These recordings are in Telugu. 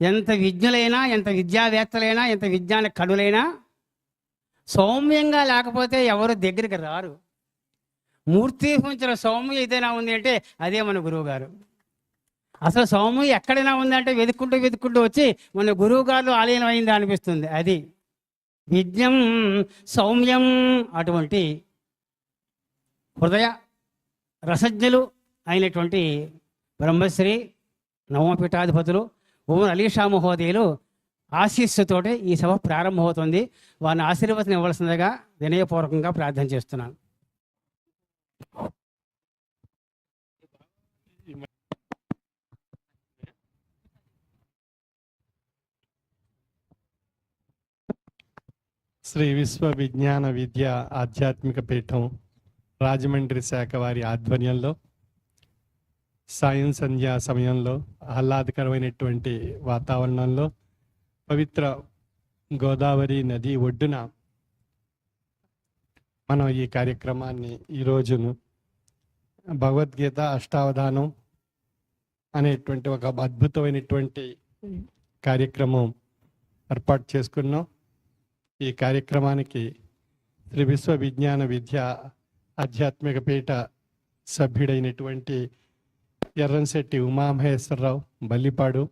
ఎంత విజ్ఞులైనా ఎంత విద్యావేత్తలైనా ఎంత విజ్ఞాన కడులైనా సౌమ్యంగా లేకపోతే ఎవరు దగ్గరికి రారు. మూర్తి ఉంచిన సౌమ్యం ఏదైనా ఉంది అంటే అదే మన గురువు గారు అసలు సౌమ్యం ఎక్కడైనా ఉందంటే వెతుక్కుంటూ వెతుక్కుంటూ వచ్చి మన గురువు గారు ఆలయం అయింది అనిపిస్తుంది. అది విజ్ఞం సౌమ్యం అటువంటి హృదయ రసజ్ఞులు అయినటువంటి బ్రహ్మశ్రీ నవమపీఠాధిపతులు ఉమర్ అలీషా మహోదయులు ఆశీస్సుతోటి ఈ సభ ప్రారంభమవుతుంది. వారిని ఆశీర్వచనం ఇవ్వాల్సిందిగా వినయపూర్వకంగా ప్రార్థన చేస్తున్నాను. శ్రీ విశ్వ విజ్ఞాన విద్య ఆధ్యాత్మిక పీఠం రాజమండ్రి శాఖ వారి ఆధ్వర్యంలో సాయం సంధ్యా సమయంలో ఆహ్లాదకరమైనటువంటి వాతావరణంలో పవిత్ర గోదావరి నది ఒడ్డున మనం ఈ కార్యక్రమాన్ని ఈ రోజును భగవద్గీత అష్టావధానం అనేటువంటి ఒక అద్భుతమైనటువంటి కార్యక్రమం ఏర్పాటు చేసుకున్నాం. ఈ కార్యక్రమానికి శ్రీ విశ్వ విజ్ఞాన విద్య ఆధ్యాత్మిక పీఠ సభ్యుడైనటువంటి ఎర్రంశెట్టి ఉమామహేశ్వరరావు బల్లిపాడు.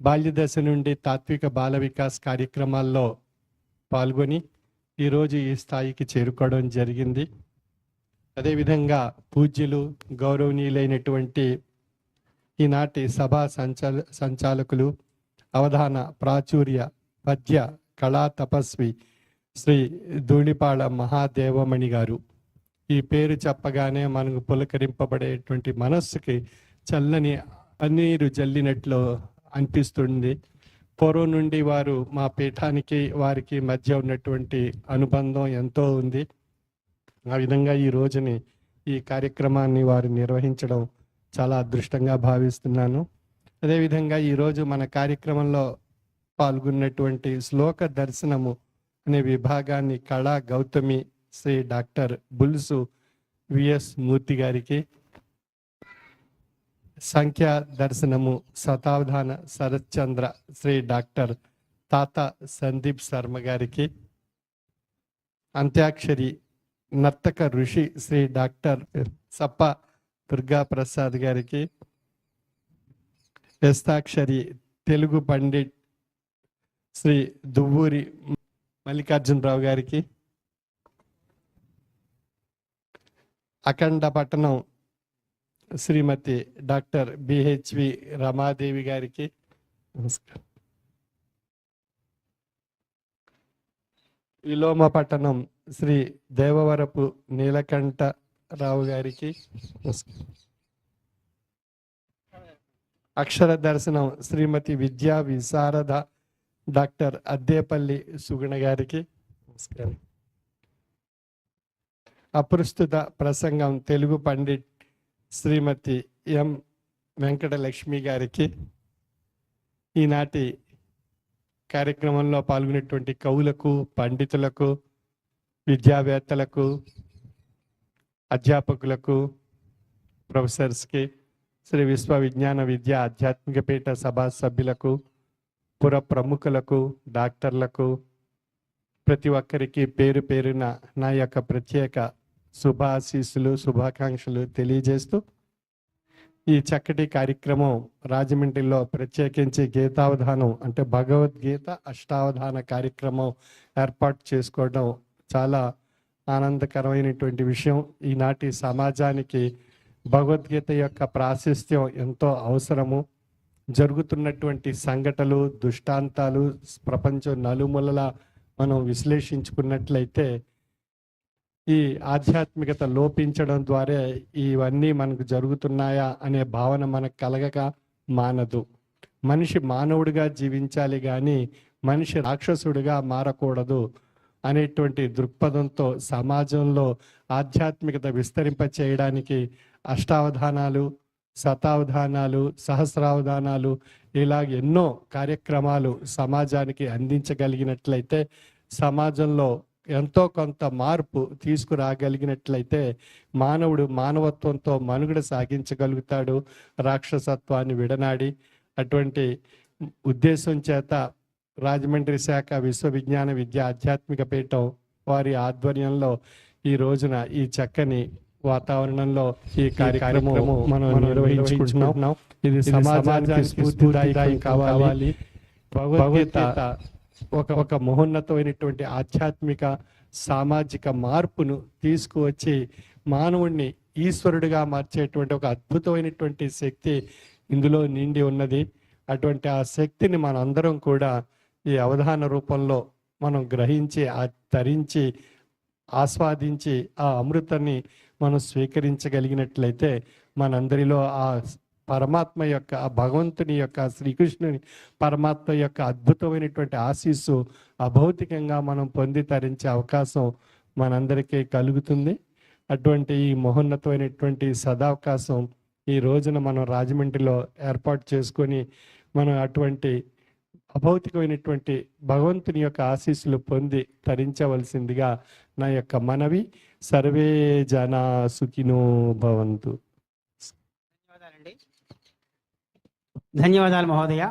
బాల్యదశ నుండి తాత్విక బాల వికాస్ కార్యక్రమాల్లో పాల్గొని ఈరోజు ఈ స్థాయికి చేరుకోవడం జరిగింది. అదేవిధంగా పూజ్యులు గౌరవనీయులైనటువంటి ఈనాటి సభా సంచాల సంచాలకులు అవధాన ప్రాచుర్య పద్య కళా తపస్వి శ్రీ ధూళిపాళ మహాదేవమణి గారు. ఈ పేరు చెప్పగానే మనకు పులకరింపబడేటువంటి మనస్సుకి చల్లని పన్నీరు జల్లినట్లు అనిపిస్తుంది. పూర్వం నుండి వారు మా పీఠానికి వారికి మధ్య ఉన్నటువంటి అనుబంధం ఎంతో ఉంది. ఆ విధంగా ఈ రోజుని ఈ కార్యక్రమాన్ని వారు నిర్వహించడం చాలా అదృష్టంగా భావిస్తున్నాను. అదేవిధంగా ఈరోజు మన కార్యక్రమంలో పాల్గొన్నటువంటి శ్లోక దర్శనము అనే విభాగాన్ని Kala Gautami Shri doctor Bulusu V S Murthy గారికి సంఖ్యా దర్శనము శతావధాన శరత్చంద్ర శ్రీ డాక్టర్ తాత సందీప్ శర్మ గారికి అంత్యాక్షరి నర్తక ఋషి శ్రీ డాక్టర్ సప్ప దుర్గా ప్రసాద్ గారికి వ్యస్తాక్షరి తెలుగు పండిట్ శ్రీ దువ్వూరి మల్లికార్జునరావు గారికి అఖండ పట్టణం శ్రీమతి డాక్టర్ బిహెచ్వి రమాదేవి గారికి నమస్కారం. విలోమపట్టణం శ్రీ దేవవరపు నీలకంఠ రావు గారికి నమస్కారం. అక్షర దర్శనం శ్రీమతి విద్యా విశారద డాక్టర్ అద్దేపల్లి సుగుణ గారికి నమస్కారం. అప్రస్తుత ప్రసంగం తెలుగు పండిట్ శ్రీమతి ఎం వెంకటలక్ష్మి గారికి ఈనాటి కార్యక్రమంలో పాల్గొనేటువంటి కవులకు పండితులకు విద్యావేత్తలకు అధ్యాపకులకు ప్రొఫెసర్స్కి శ్రీ విశ్వ విజ్ఞాన విద్య ఆధ్యాత్మిక పీఠ సభా సభ్యులకు పుర ప్రముఖులకు డాక్టర్లకు ప్రతి ఒక్కరికి పేరు పేరున నా యొక్క ప్రత్యేక శుభాశీస్సులు శుభాకాంక్షలు తెలియజేస్తూ ఈ చక్కటి కార్యక్రమం రాజమండ్రిలో ప్రత్యేకించి గీతావధానం అంటే భగవద్గీత అష్టావధాన కార్యక్రమం ఏర్పాటు చేసుకోవడం చాలా ఆనందకరమైనటువంటి విషయం. ఈనాటి సమాజానికి భగవద్గీత యొక్క ప్రాశస్త్యం ఎంతో అవసరము. జరుగుతున్నటువంటి సంఘటనలు దుష్టాంతాలు ప్రపంచం నలుమూలలా మనం విశ్లేషించుకున్నట్లయితే ఈ ఆధ్యాత్మికత లోపించడం ద్వారా ఇవన్నీ మనకు జరుగుతున్నాయా అనే భావన మనకు కలగక మానదు. మనిషి మానవుడిగా జీవించాలి కానీ మనిషి రాక్షసుడిగా మారకూడదు అనేటువంటి దృక్పథంతో సమాజంలో ఆధ్యాత్మికత విస్తరింప చేయడానికి అష్టావధానాలు శతావధానాలు సహస్రావధానాలు ఇలా ఎన్నో కార్యక్రమాలు సమాజానికి అందించగలిగినట్లయితే సమాజంలో ఎంతో కొంత మార్పు తీసుకురాగలిగినట్లయితే మానవుడు మానవత్వంతో మనుగడ సాగించగలుగుతాడు రాక్షసత్వాన్ని విడనాడి. అటువంటి ఉద్దేశం చేత రాజమండ్రి శాఖ విశ్వవిజ్ఞాన విద్య ఆధ్యాత్మిక పీఠం వారి ఆధ్వర్యంలో ఈ రోజున ఈ చక్కని వాతావరణంలో ఈ కార్యక్రమం మనం నిర్వహించుకుంటున్నాం. ఇది సమాజానికి స్ఫూర్తిదాయకం కావాలి. భగవద్గీత ఒక ఒక మహోన్నతమైనటువంటి ఆధ్యాత్మిక సామాజిక మార్పును తీసుకువచ్చి మానవుణ్ణి ఈశ్వరుడిగా మార్చేటువంటి ఒక అద్భుతమైనటువంటి శక్తి ఇందులో నిండి ఉన్నది. అటువంటి ఆ శక్తిని మనందరం కూడా ఈ అవధాన రూపంలో మనం గ్రహించి ఆ ధరించి ఆస్వాదించి ఆ అమృతాన్ని మనం స్వీకరించగలిగినట్లయితే మనందరిలో ఆ పరమాత్మ యొక్క ఆ భగవంతుని యొక్క శ్రీకృష్ణుని పరమాత్మ యొక్క అద్భుతమైనటువంటి ఆశీస్సు అభౌతికంగా మనం పొంది తరించే అవకాశం మనందరికీ కలుగుతుంది. అటువంటి ఈ మహోన్నతమైనటువంటి సదావకాశం ఈ రోజున మనం రాజమండ్రిలో ఏర్పాటు చేసుకొని మనం అటువంటి అభౌతికమైనటువంటి భగవంతుని యొక్క ఆశీస్సులు పొంది తరించవలసిందిగా నా యొక్క మనవి. సర్వే జన సుఖినో భవంతు. ధన్యవాదాలు మహోదయ.